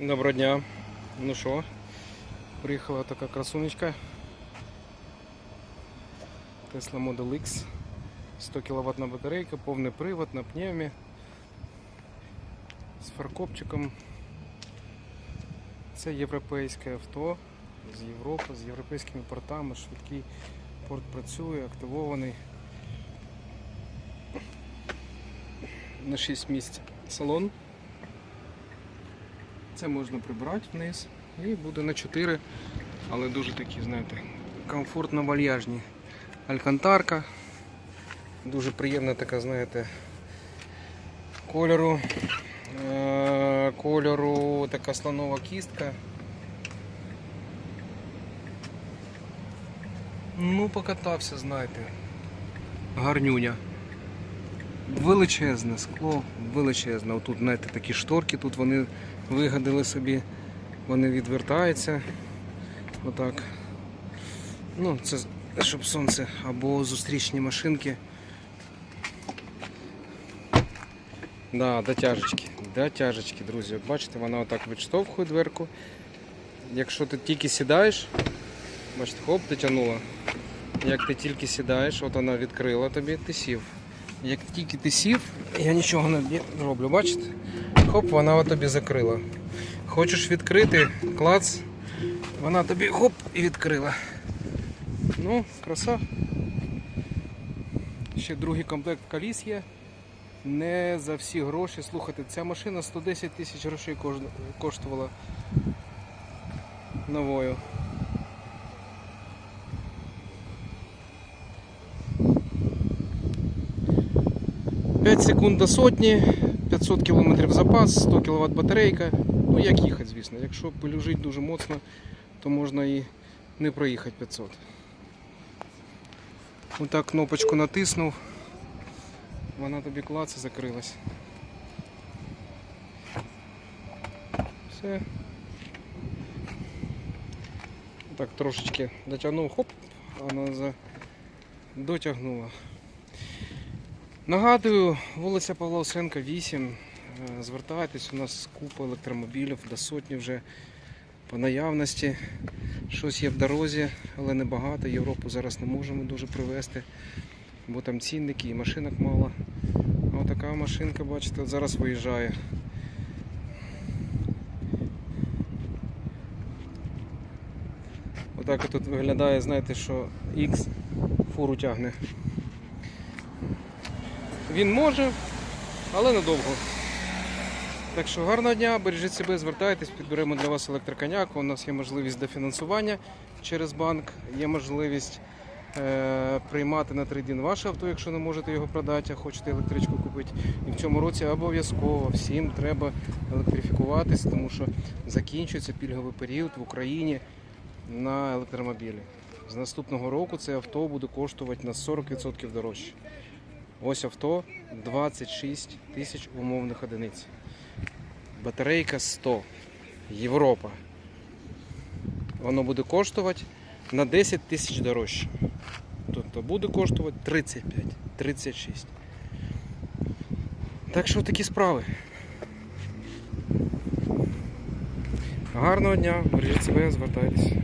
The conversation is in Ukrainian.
Доброго дня. Ну що, приїхала така красунечка. Tesla Model X. 100 кВт батарейка, повний привод на пневмі. З фаркопчиком. Це європейське авто з Європи, з європейськими портами, швидкий порт працює, активований. На 6 місць салон. Це можна прибрати вниз і буде на 4, але дуже такі, знаєте, комфортно вальяжні. Алькантарка. Дуже приємна така, знаєте, кольору. Е, Кольору така слонова кістка. Ну, покатався, знаєте. Гарнюня. Величезне скло, величезне. Отут, знаєте, такі шторки, тут вони вигадали собі, вони відвертаються. Отак. Ну, це щоб сонце або зустрічні машинки. Да, дотяжечки, дотяжечки, друзі. Бачите, вона отак відштовхує дверку. Якщо ти тільки сідаєш, бачите, хоп, дотягнула. Як ти тільки сідаєш, от вона відкрила тобі, ти сів. Як тільки ти сів, я нічого не роблю, бачите? Хоп, вона тобі закрила. Хочеш відкрити, клац, вона тобі хоп і відкрила. Ну, краса. Ще другий комплект коліс є. Не за всі гроші. Слухайте, ця машина 110 тисяч грошей коштувала новою. П'ять секунд до сотні, 500 км запас, 100 кВт батарейка. Ну як їхати, звісно. Якщо полюжить дуже моцно, то можна і не проїхати 500. Отак кнопочку натиснув, вона тобі клац закрилась. Все. Так трошечки дотягнув, хоп, вона за... дотягнула. Нагадую, вулиця Павла Осенка, 8. Е, Звертайтесь, у нас купа електромобілів до сотні вже по наявності. Щось є в дорозі, але небагато. Європу зараз не можемо дуже привезти, бо там цінники і машинок мало. А отака машинка, бачите, от зараз виїжджає. Отак от тут виглядає, знаєте, що X фуру тягне. Він може, але недовго. Так що гарного дня, бережіть себе, звертайтесь, підберемо для вас електроконяку. У нас є можливість дофінансування через банк, є можливість е, приймати на трейдин ваше авто, якщо не можете його продати, а хочете електричку купити. І в цьому році обов'язково всім треба електрифікуватись, тому що закінчується пільговий період в Україні на електромобілі. З наступного року це авто буде коштувати на 40% дорожче. Ось авто 26 тисяч умовних одиниць. Батарейка 100. Європа. Воно буде коштувати на 10 тисяч дорожче. Тобто буде коштувати 35, 36. Так що такі справи. Гарного дня, бережіть себе, звертайтесь.